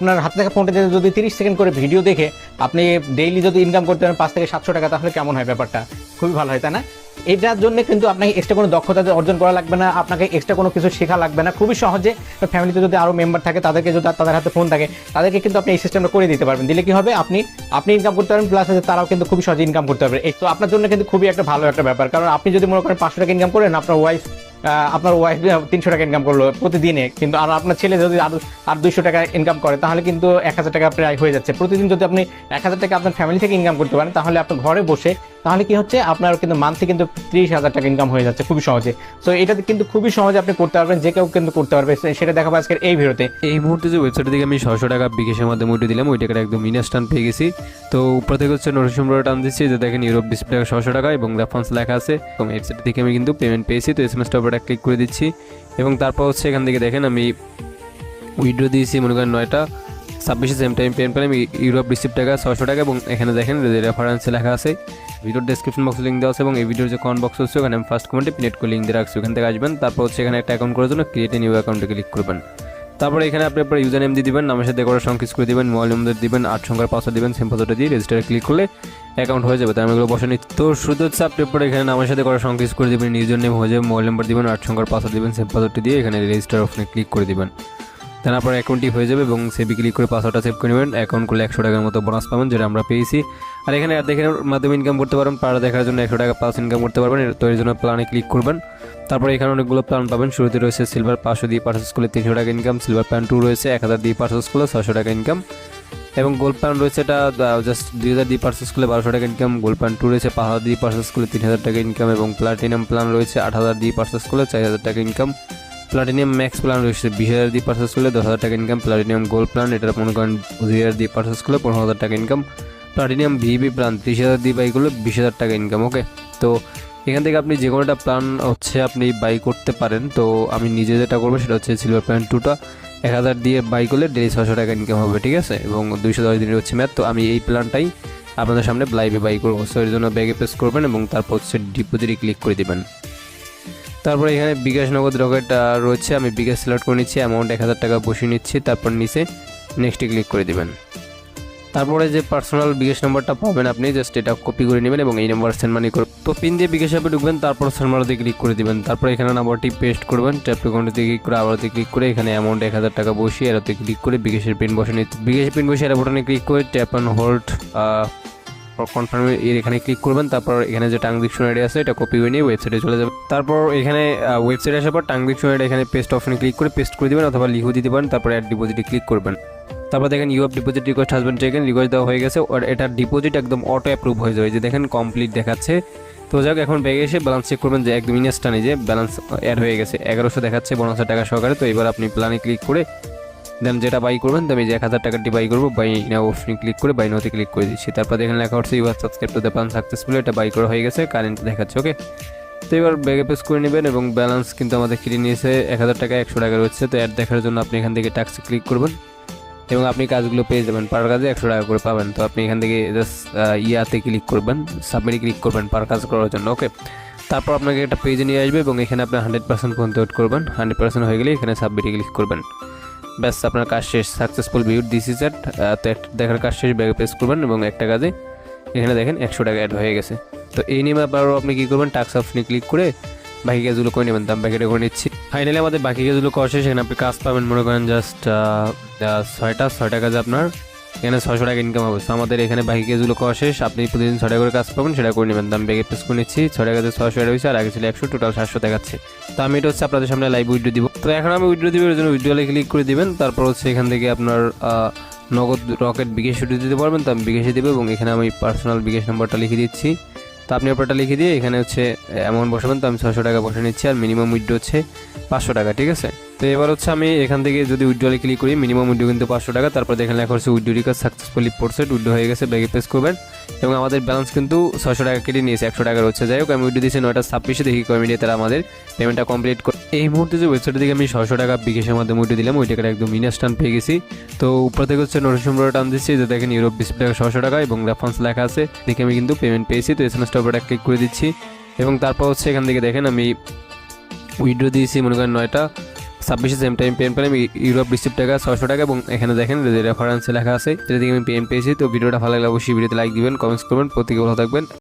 আপনার হাতে থাকা ফোনটাতে যদি তিরিশ সেকেন্ড করে ভিডিও দেখে আপনি ডেইলি যদি ইনকাম করতে পারেন পাঁচ থেকে সাতশো টাকা, তাহলে কেমন হয় ব্যাপারটা? খুবই ভালো হয়, তাই না? এটার জন্য কিন্তু আপনাকে এক্সট্রা কোনো দক্ষতা অর্জন করা লাগবে না, আপনাকে এক্সট্রা কোনো কিছু শেখা লাগবে না। খুবই সহজে ফ্যামিলিতে যদি আরও মেম্বার থাকে, তাদেরকে যদি তাদের হাতে ফোন থাকে, তাদেরকে কিন্তু আপনি এই সিস্টেমটা করে দিতে পারবেন। দিলে কি হবে? আপনি আপনি ইনকাম করতে পারবেন প্লাস তারাও কিন্তু খুবই সহজে ইনকাম করতে পারবে। এই তো আপনার জন্য কিন্তু খুবই একটা ভালো একটা ব্যাপার। কারণ আপনি যদি মনে করেন পাঁচশো টাকা ইনকাম করেন, আপনার ওয়াইফ আপনার ওয়াইফ তিনশো টাকা ইনকাম করল প্রতিদিনে, কিন্তু আর আপনার ছেলে যদি আর আর দুইশো টাকা ইনকাম করে, তাহলে কিন্তু এক হাজার টাকা প্রায় হয়ে যাচ্ছে। প্রতিদিন যদি আপনি এক হাজার টাকা আপনার ফ্যামিলি থেকে ইনকাম করতে পারেন, তাহলে আপনার ঘরে বসে তাহলে কি হচ্ছে? আপনার কিন্তু মান্থলি কিন্তু ত্রিশ হাজার টাকা ইনকাম হয়ে যাচ্ছে খুবই সহজে। সো এটা কিন্তু খুবই সহজে আপনি করতে পারবেন, যে কেউ কিন্তু করতে পারবে। সেটা দেখাবো আজকের এই ভিডিওতে। এই মুহূর্তে যে ওয়েবসাইট থেকে আমি ছশো টাকা বিকাশের মাধ্যমে উঠে দিলাম ওই টাকাটা একদম ইনস্ট্যান্ট পেয়ে গেছি। তো উপর থেকে হচ্ছে নম্বরটা টান দিচ্ছি, যে দেখেন ইউরোপ ডিসপ্লে ছশো টাকা এবং রেফারেন্স লেখা আছে। এবং ওয়েবসাইট থেকে আমি কিন্তু পেমেন্ট পেয়েছি, তো এস এম উপরে ক্লিক করে দিচ্ছি। এবং তারপর হচ্ছে এখান থেকে দেখেন আমি উইড্রো দিয়েছি, মনে করেন নয়টা। ছাব্বিশে সেম টাইম পেমেন্ট পেলাম ইউরোপ রিসিপ্ট টাকা ছশো টাকা এবং এখানে দেখেন রেফারেন্সে লেখা আছে। ভিডিওর ডেসক্রিপশন বক্সে লিঙ্ক দেওয়া আছে এবং এই ভিডিওর যে কমেন্ট বক্স হচ্ছে, ওখানে আমি ফার্স্ট কমেন্টে পিনেট করে লিঙ্ক দিয়ে রাখছি। ওখান থেকে আসবেন, তারপর হচ্ছে এখানে একটা অ্যাকাউন্ট করার জন্য ক্রিয়েট নিউ অ্যাকাউন্টে ক্লিক করবেন। তারপরে এখানে আপনি আপনার ইউজার নেম দিয়ে দিবেন, নামের সাথে করে সংকিস করে দিবেন মোবাইল নম্বর দিবেন, আট সংখ্যার পাসওয়ার্ড দিবেন সেম পাসওয়ার্ডটা দিয়ে রেজিস্টারে ক্লিক করলে অ্যাকাউন্ট হয়ে যাবে। তাই আমি এগুলো বসে নিচ্ছি তো শুধু হচ্ছে আপনি পরে এখানে নামের সাথে করে সংকিস করে দিবেন ইউজার নেম হয়ে যাবে মোবাইল নাম্বার দিবেন, আট সংখ্যার পাসওয়ার্ড দিবেন সেম পাসওয়ার্ডটি দিয়ে এখানে রেজিস্টার অপশনে ক্লিক করে দিবেন। দেন আপনার অ্যাকাউন্টটি হয়ে যাবে এবং সেভি ক্লিক করে পাসওয়ার্ডটা সেভ করে নেবেন। অ্যাকাউন্ট করলে একশো টাকার মতো বোনাস পাবেন, যেটা আমরা পেয়েছি। আর এখানে আর দেখে মাধ্যমে ইনকাম করতে পারবেন পাড়া দেখার জন্য একশো টাকা প্লাস ইনকাম করতে পারবেন। তো এর জন্য প্ল্যানে ক্লিক করবেন। তারপরে এখানে অনেকগুলো প্ল্যান পাবেন। শুরুতে রয়েছে সিলভার পাঁচশো দিয়ে পার্সেস করলে তিনশো টাকা ইনকাম সিলভার প্যান টু রয়েছে, এক হাজার দিয়ে পার্সেস করলে ছশো টাকা ইনকাম এবং গোল্ড প্যান রয়েছে এটা জাস্ট দুই হাজার দিয়ে পার্সেস করলে বারোশো টাকা ইনকাম গোল্ড প্যান টু রয়েছে, পাঁচ হাজার দিয়ে পার্সেস করলে তিন হাজার টাকা ইনকাম এবং প্লাটিনাম প্ল্যান রয়েছে, আট হাজার দিয়ে পার্সেস করলে চার হাজার টাকা ইনকাম প্লাটিনিয়াম ম্যাক্স প্ল্যান রয়েছে, বিশ হাজার দিয়ে পার্সেস করলে দশ হাজার টাকা ইনকাম প্লাটিনিয়াম গোল্ড প্ল্যান এটা মনে করেন দুই হাজার দিয়ে পার্সেস করলে পনেরো হাজার টাকা ইনকাম প্লাটিনিয়াম ভিভি প্ল্যান ত্রিশ হাজার দিয়ে বাই করলে বিশ হাজার টাকা ইনকাম ওকে তো এখান থেকে আপনি যে কোনো একটা প্ল্যান হচ্ছে আপনি বাই করতে পারেন, তো আমি নিজে যেটা করব সেটা হচ্ছে সিলভার প্ল্যান টুটা এক হাজার দিয়ে বাই করলে ডেলি ছশো টাকা ইনকাম হবে, ঠিক আছে? এবং দুইশো দশ দিনের হচ্ছে ম্যাথ তো আমি এই প্ল্যানটাই আপনাদের সামনে লাইভে বাই করব। সো এর জন্য ব্যাগে প্রেস করবেন এবং তারপর হচ্ছে ডিপোজিটে ক্লিক করে দিবেন। তারপর এখানে বিকাশ নগদ রকেট রয়েছে, আমি বিকাশ সিলেক্ট করে নিচ্ছি অ্যামাউন্ট এক হাজার টাকা বসিয়ে নিচ্ছি, তারপর নিচে নেক্সটে ক্লিক করে দিবেন। তারপরে যে পার্সোনাল বিকাশ নাম্বারটা পাবেন আপনি জাস্ট এটা কপি করে নেবেন এবং এই নাম্বার সেন্ড মানি করবেন। তো পিন দিয়ে বিকাশ অ্যাপে ঢুকবেন, তারপর সেন্ড মানিতে ক্লিক করে দিবেন। তারপর এখানে নাম্বারটি পেস্ট করবেন ট্যাপ অ্যাকাউন্টে ক্লিক করে আবারতে ক্লিক করে, এখানে অ্যামাউন্ট এক হাজার টাকা বসিয়ে এরাতে ক্লিক করে বিকাশের পিন বসে নিতে বিকাশের পিন বসে এরা বটনে ক্লিক করে ট্যাপ অ্যান্ড হোল্ড কনফার্ম এর এখানে ক্লিক করবেন, তারপর এখানে যে টাং ডিকশনারি আছে, এটা কপি করে নিয়ে ওয়েবসাইটে চলে যাবে তারপর এখানে ওয়েবসাইটে আসার পর টাং ডিকশনারি এখানে পেস্ট অপশনে ক্লিক করে পেস্ট করে দিবেন অথবা লিখে দিতে পারেন, তারপর অ্যাড ডিপোজিটে ক্লিক করবেন। তারপর দেখেন you of deposit request husband checked request দেওয়া হয়ে গেছে আর এটার ডিপোজিট একদম অটো অ্যাপ্রুভ হয়ে যাবে। যে দেখেন কমপ্লিট দেখাচ্ছে। তো যাক, এখন ব্যাগে এসে ব্যালেন্স চেক করবেন যে একদম ইনস্টানে যে ব্যালেন্স অ্যাড হয়ে গেছে। এগারোশো দেখাচ্ছে হাজার টাকা সহকারে। তো এবার আপনি প্ল্যানে ক্লিক করে দেন যেটা বাই করবেন আমি যে এক হাজার টাকাটি বাই করব বাই নাও অপশনে ক্লিক করে বাই নাওতে ক্লিক করে দিচ্ছি। তারপর দেখেন লেখা হচ্ছে your subscribe to the plan successful এটা বাই করা হয়ে গেছে কারেন্ট দেখাচ্ছে ওকে তো এবার ব্যাগে পেস করে নেবেন এবং ব্যালেন্স কিন্তু আমাদের কেটে নিয়েছে, এক হাজার টাকা, একশো টাকা রয়েছে। তো অ্যাড দেখার জন্য আপনি এখান থেকে ট্যাক্সে ক্লিক করবেন এবং আপনি কাজগুলো পেয়ে যাবেন। পার কাজে একশো টাকা করে পাবেন। তো আপনি এখান থেকে জাস্ট ইয়াতে ক্লিক করবেন সাবমিটে ক্লিক করবেন পার কাজ করার জন্য ওকে তারপর আপনাকে একটা পেজে নিয়ে আসবে এবং এখানে আপনি হান্ড্রেড পার্সেন্ট পর্যন্ত করবেন। হান্ড্রেড পার্সেন্ট হয়ে গেলে এখানে সাবমিটে ক্লিক করবেন। ব্যাস, আপনার কাজ শেষ। Successful view this is at তো একটা দেখার কাজ শেষ, ব্যাগে পেস করবেন এবং একটা কাজে এখানে দেখেন একশো টাকা অ্যাড হয়ে গেছে। তো এই নিয়ে আবারও আপনি কী করবেন? টাক্স অপশনে ক্লিক করে বাকি কাজগুলো করে নেবেন। দাম প্যাকেটে করে নিচ্ছি। ফাইনালি আমাদের বাকি কাজগুলো করা শেষ। এখানে আপনি কাজ পাবেন। মনে করেন জাস্ট ছয়টা ছয়টা কাজে আপনার এখানে ছশো টাকা ইনকাম হবে। আমাদের এখানে বাকি কাজগুলো করা শেষ। আপনি প্রতিদিন ছয় করে কাজ পাবেন, সেটা করে নেবেন। দাম ব্যাগে পেস করে নিচ্ছি। ছয় টাকাতে ছশো টাকা হয়েছে, আর আগে ছিল একশো টোটাল সাতশো দেখাচ্ছে। তো আমি এটা হচ্ছে আপনাদের সামনে লাইভ উইডিও দিব। তো এখন আমি উইডিও দিব জন্য উইডিওলে ক্লিক করে দিবেন। তারপর হচ্ছে এখান থেকে আপনার নগদ রকেট বিকাশ দিতে পারবেন। তো আমি বিকাশে দেবো এবং এখানে আমি পার্সোনাল বিকেশ নাম্বারটা লিখে দিচ্ছি। তো আপনি আপনারটা লিখে দিয়ে এখানে হচ্ছে অ্যামাউন্ট বসাবেন। তো আমি ছশো টাকা বসে নিচ্ছি, আর মিনিমাম উইড্রো হচ্ছে পাঁচশো টাকা, ঠিক আছে? তো এবার হচ্ছে আমি এখান থেকে যদি উইড্রোলে ক্লিক করি মিনিমাম উইড্রো কিন্তু পাঁচশো টাকা। তারপর এখানে লেখা হচ্ছে withdraw request successfully proceed withdraw হয়ে গেছে, ব্যাগে প্রেস করবেন। এবং আমাদের ব্যালেন্স কিন্তু ছশো টাকা কেটে নিয়েছে, একশো টাকা হচ্ছে। যাই হোক, আমি উইড্রো দিয়েছি নয়টা ছাব্বিশে, দেখি কয় তারা আমাদের পেমেন্টটা কমপ্লিট করে এই মুহূর্তে যে ওয়েবসাইট থেকে আমি ছশো টাকা বিকাশের মাধ্যমে উইড্রো দিলাম, ওই টাকাটা একদম ইনস্ট্যান্ট পেয়ে গেছি। তো উপর থেকে হচ্ছে নোটিশ নম্বরটা টান দিচ্ছি, যে দেখেন ইউরোপ ডিসপ্লে টাকা ছশো টাকা এবং রেফারেন্স লেখা আছে, দেখে আমি কিন্তু পেমেন্ট পেয়েছি। তো এস এম এসটা ক্লিক করে দিচ্ছি। এবং তারপর হচ্ছে এখান থেকে দেখেন আমি উইড্রো দিয়েছি, মনে করেন নয়টা। ছাব্বিশে সেম টাইম পেন পেলাম ইউরোপ রিসিপ্ট টাকা ছশো টাকা এবং এখানে দেখেন রেফারেন্সে লেখা আছে সেটা থেকে আমি পেন পেয়েছি। তো ভিডিওটা ভালো লাগলে অবশ্যই ভিডিওতে লাইক দিবেন কমেন্টস করবেন, প্রত্যেকে ভালো থাকবেন।